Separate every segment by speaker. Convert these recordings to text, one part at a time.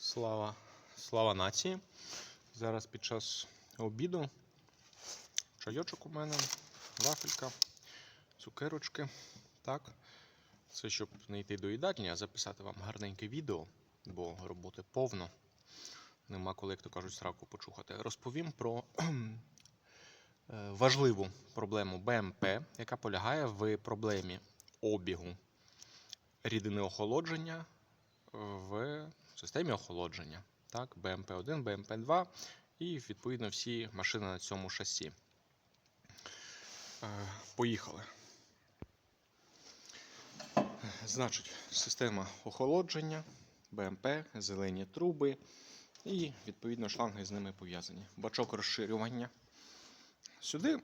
Speaker 1: Слава, слава нації. Зараз під час обіду чайочок у мене, вафелька, цукерочки. Так. Це щоб не йти до їдальні, а записати вам гарненьке відео, бо роботи повно. Нема коли, як то кажуть, сраку почухати. Розповім про е, важливу проблему БМП, яка полягає в проблемі обігу рідини охолодження в системі охолодження. Так, БМП-1, БМП-2 і відповідно всі машини на цьому шасі. Е, Поїхали. Значить, система охолодження, БМП, зелені труби і відповідно шланги з ними пов'язані. Бачок розширювання. Сюди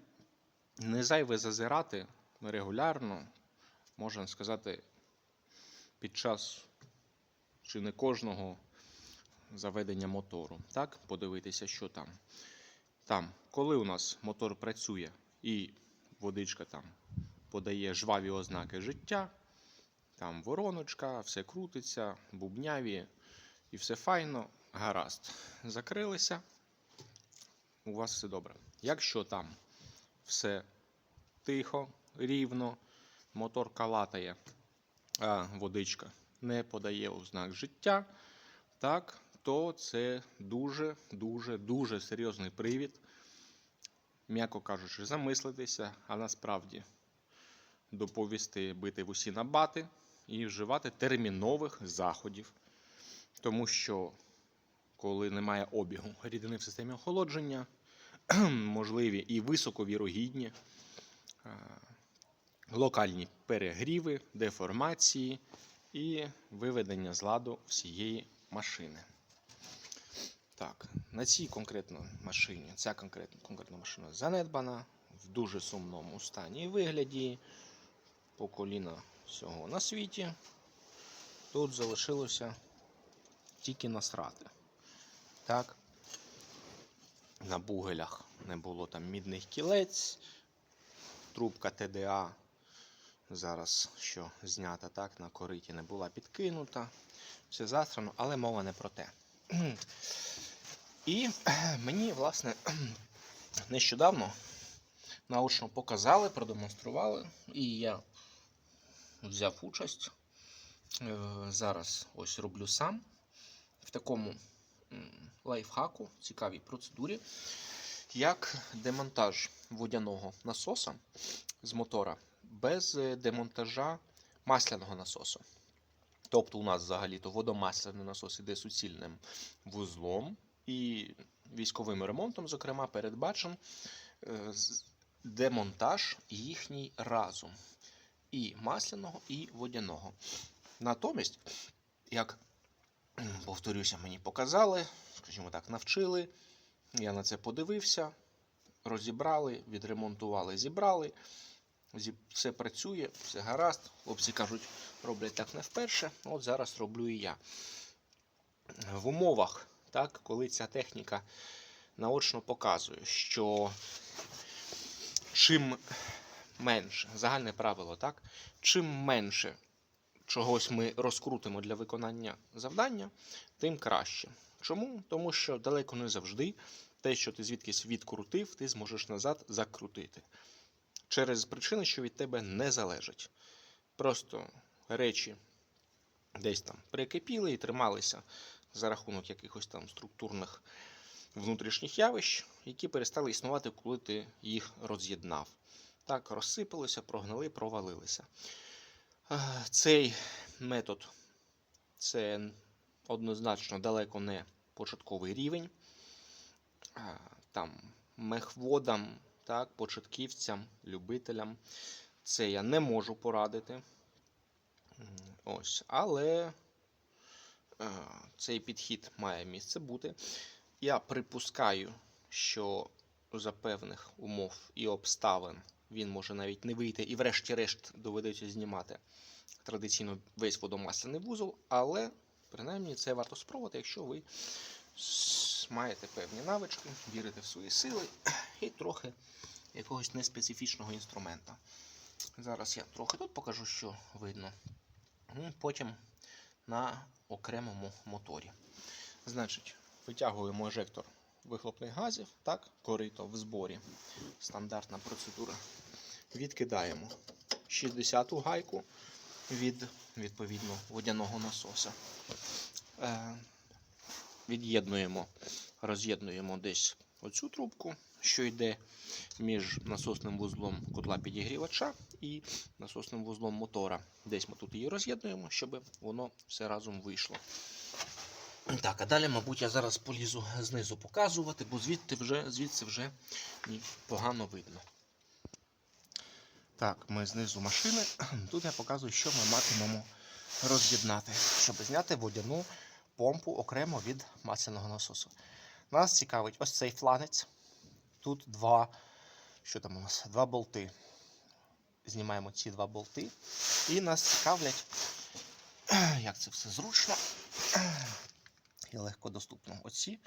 Speaker 1: не зайве зазирати регулярно, можна сказати, під час чи не кожного заведення мотору. Так, подивитися, що там. Там, коли у нас мотор працює і водичка там подає жваві ознаки життя, там вороночка, все крутиться, бубняві і все файно, гаразд. Закрилися, у вас все добре. Якщо там все тихо, рівно, мотор калатає, а водичка не подає ознак життя, так, то це дуже, дуже, дуже серйозний привід, м'яко кажучи, замислитися, а насправді доповісти бити в усі набати і вживати термінових заходів. Тому що, коли немає обігу рідини в системі охолодження, можливі і високовірогідні е, локальні перегріви, деформації і виведення з ладу всієї машини. Так, на цій конкретно машині, ця конкретна, конкретна машина занедбана, в дуже сумному стані і вигляді, по коліна всього на світі. Тут залишилося тільки насрати. Так, на бугелях не було там мідних кілець, трубка ТДА зараз що знята так, на кориті не була підкинута. Все засрано, але мова не про те. І мені, власне, нещодавно наочно показали, продемонстрували, і я взяв участь. Е, Зараз ось роблю сам в такому лайфхаку, цікавій процедурі, як демонтаж водяного насоса з мотора без е, демонтажа масляного насосу. Тобто у нас взагалі-то водомасляний насос іде суцільним вузлом і військовим ремонтом, зокрема, передбачен е, демонтаж їхній разом. І масляного, і водяного. Натомість, як повторюся, мені показали, скажімо так, навчили. Я на це подивився, розібрали, відремонтували, зібрали. Все працює, все гаразд. Хлопці кажуть, роблять так не вперше. От зараз роблю і я. В умовах, так, коли ця техніка наочно показує, що чим менше, загальне правило, так, чим менше чогось ми розкрутимо для виконання завдання, тим краще. Чому? Тому що далеко не завжди те, що ти звідкись відкрутив, ти зможеш назад закрутити через причини, що від тебе не залежать. Просто речі десь там прикипіли і трималися за рахунок якихось там структурних внутрішніх явищ, які перестали існувати, коли ти їх роз'єднав. Так, розсипалися, прогнили, провалилися. Цей метод це однозначно далеко не початковий рівень. Там мехводам так, початківцям, любителям. Це я не можу порадити. Ось, але е, цей підхід має місце бути. Я припускаю, що за певних умов і обставин він може навіть не вийти, і врешті-решт доведеться знімати традиційно весь водомасляний вузол, але принаймні це варто спробувати, якщо ви маєте певні навички, вірите в свої сили і трохи якогось неспецифічного інструмента. Зараз я трохи тут покажу, що видно. Ну, Потім на окремому моторі. Значить, витягуємо ежектор вихлопних газів, так, корито в зборі. Стандартна процедура. Відкидаємо 60-ту гайку від відповідно водяного насоса. Від'єднуємо, роз'єднуємо десь оцю трубку, що йде між насосним вузлом котла підігрівача і насосним вузлом мотора. Десь ми тут її роз'єднуємо, щоб воно все разом вийшло. Так, а далі, мабуть, я зараз полізу знизу показувати, бо звідти вже, звідси вже погано видно. Так, ми знизу машини. Тут я показую, що ми матимемо роз'єднати, щоб зняти водяну помпу окремо від масляного насосу. Нас цікавить ось цей фланець. Тут два, що там у нас? Два болти. Знімаємо ці два болти. І нас цікавлять, як це все зручно і легко доступно. Оці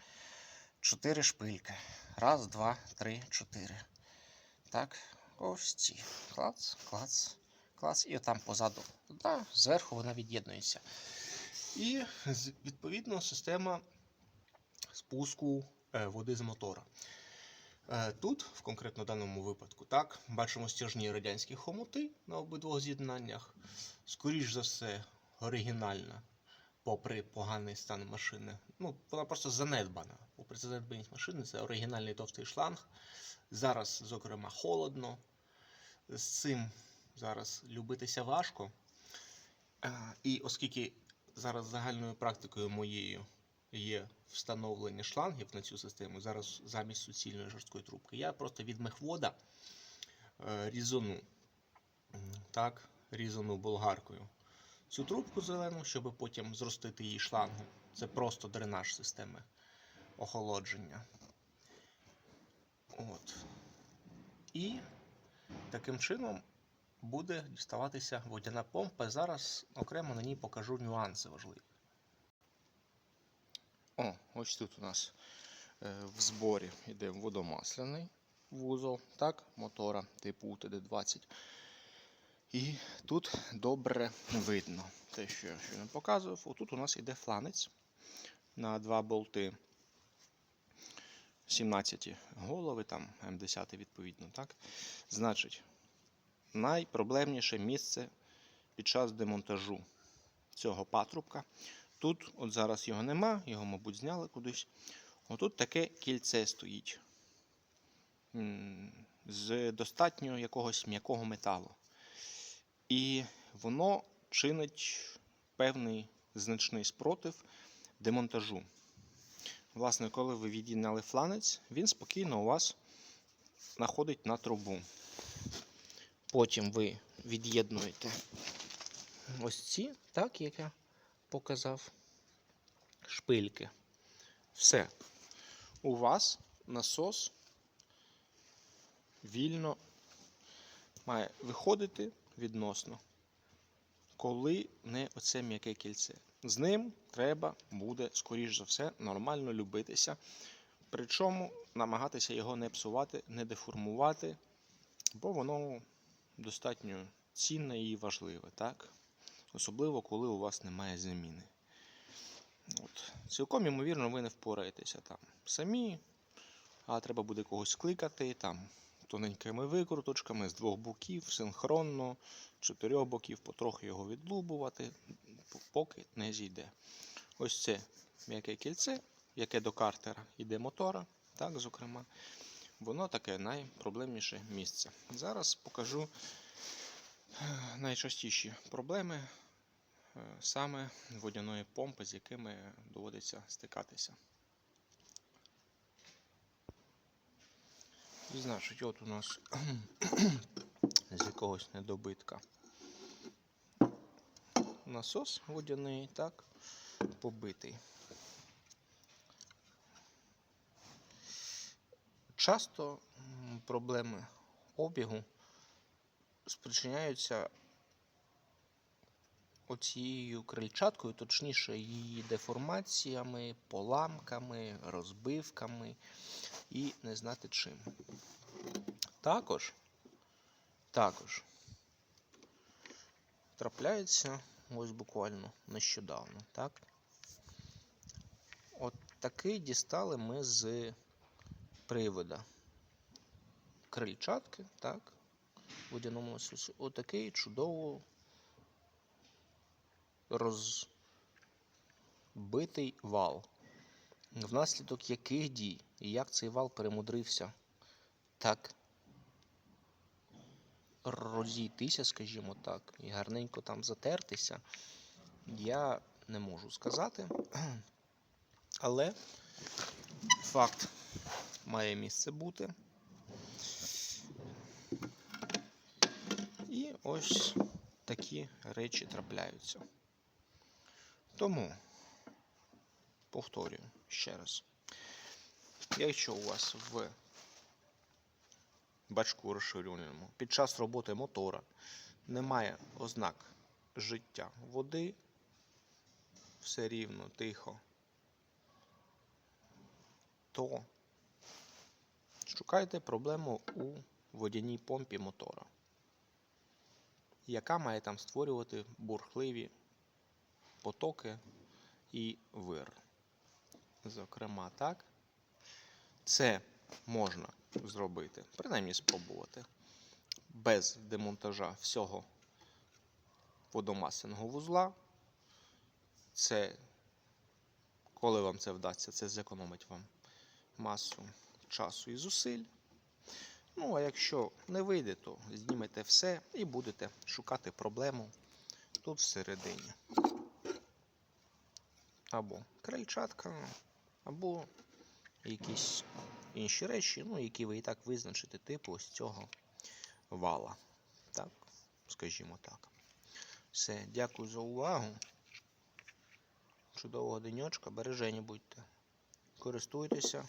Speaker 1: чотири шпильки. Раз, два, три, чотири. Так, ось ці. Клац, клац, клац. І там позаду. Да, зверху вона від'єднується. І відповідно система спуску е, води з мотора. Е, Тут, в конкретно даному випадку, так, бачимо стяжні радянські хомути на обидвох з'єднаннях. Скоріш за все, оригінальна, попри поганий стан машини. Ну, вона просто занедбана. Попри занедбаність машини, це оригінальний товстий шланг. Зараз, зокрема, холодно. З цим зараз любитися важко. Е, І оскільки зараз загальною практикою моєю є встановлення шлангів на цю систему, зараз замість суцільної жорсткої трубки, я просто від мехвода е, різану, так, різану болгаркою цю трубку зелену, щоб потім зростити її шлангом. Це просто дренаж системи охолодження. От. І таким чином буде діставатися водяна помпа. Зараз окремо на ній покажу нюанси важливі. О, ось тут у нас е, в зборі йде водомасляний вузол, так, мотора типу УТД-20. І тут добре видно те, що я щойно показував. Отут у нас йде фланець на два болти. 17 голови, там М10 відповідно. так. Значить, найпроблемніше місце під час демонтажу цього патрубка. Тут, от зараз його нема, його, мабуть, зняли кудись. Отут таке кільце стоїть з достатньо якогось м'якого металу. І воно чинить певний значний спротив демонтажу. Власне, коли ви від'єднали фланець, він спокійно у вас находить на трубу. Потім ви від'єднуєте ось ці, так, як я показав, шпильки. Все. У вас насос вільно має виходити відносно, коли не оце м'яке кільце. З ним треба буде, скоріш за все, нормально любитися. Причому намагатися його не псувати, не деформувати, бо воно достатньо цінне і важливе, так? Особливо, коли у вас немає заміни. От. Цілком ймовірно, ви не впораєтеся там самі, а треба буде когось кликати там тоненькими викруточками з двох боків, синхронно, чотирьох боків, потрохи його відлубувати, поки не зійде. Ось це м'яке кільце, яке до картера йде мотора, так, зокрема, воно таке найпроблемніше місце. Зараз покажу е, найчастіші проблеми е, саме водяної помпи, з якими доводиться стикатися. І значить, от у нас з якогось недобитка насос водяний, так, побитий. Часто проблеми обігу спричиняються оцією крильчаткою, точніше, її деформаціями, поламками, розбивками і не знати чим. Також, також трапляється ось буквально нещодавно, так? От Такий дістали ми з привода. Крильчатки, так, в водяному насосі. Отакий чудово розбитий вал. Внаслідок яких дій і як цей вал перемудрився так розійтися, скажімо так, і гарненько там затертися, я не можу сказати. Але факт має місце бути. І ось такі речі трапляються. Тому, повторюю ще раз, якщо у вас в бачку розширювальному під час роботи мотора немає ознак життя води, все рівно, тихо, то шукайте проблему у водяній помпі мотора, яка має там створювати бурхливі потоки і вир. Зокрема, так. Це можна зробити, принаймні спробувати, без демонтажа всього водомасляного вузла. Це, коли вам це вдасться, це зекономить вам масу часу і зусиль. Ну, а якщо не вийде, то знімете все і будете шукати проблему тут всередині. Або крильчатка, або якісь інші речі, ну, які ви і так визначите, типу ось цього вала. Так, скажімо так. Все, дякую за увагу. Чудового денечка, бережені будьте. Користуйтеся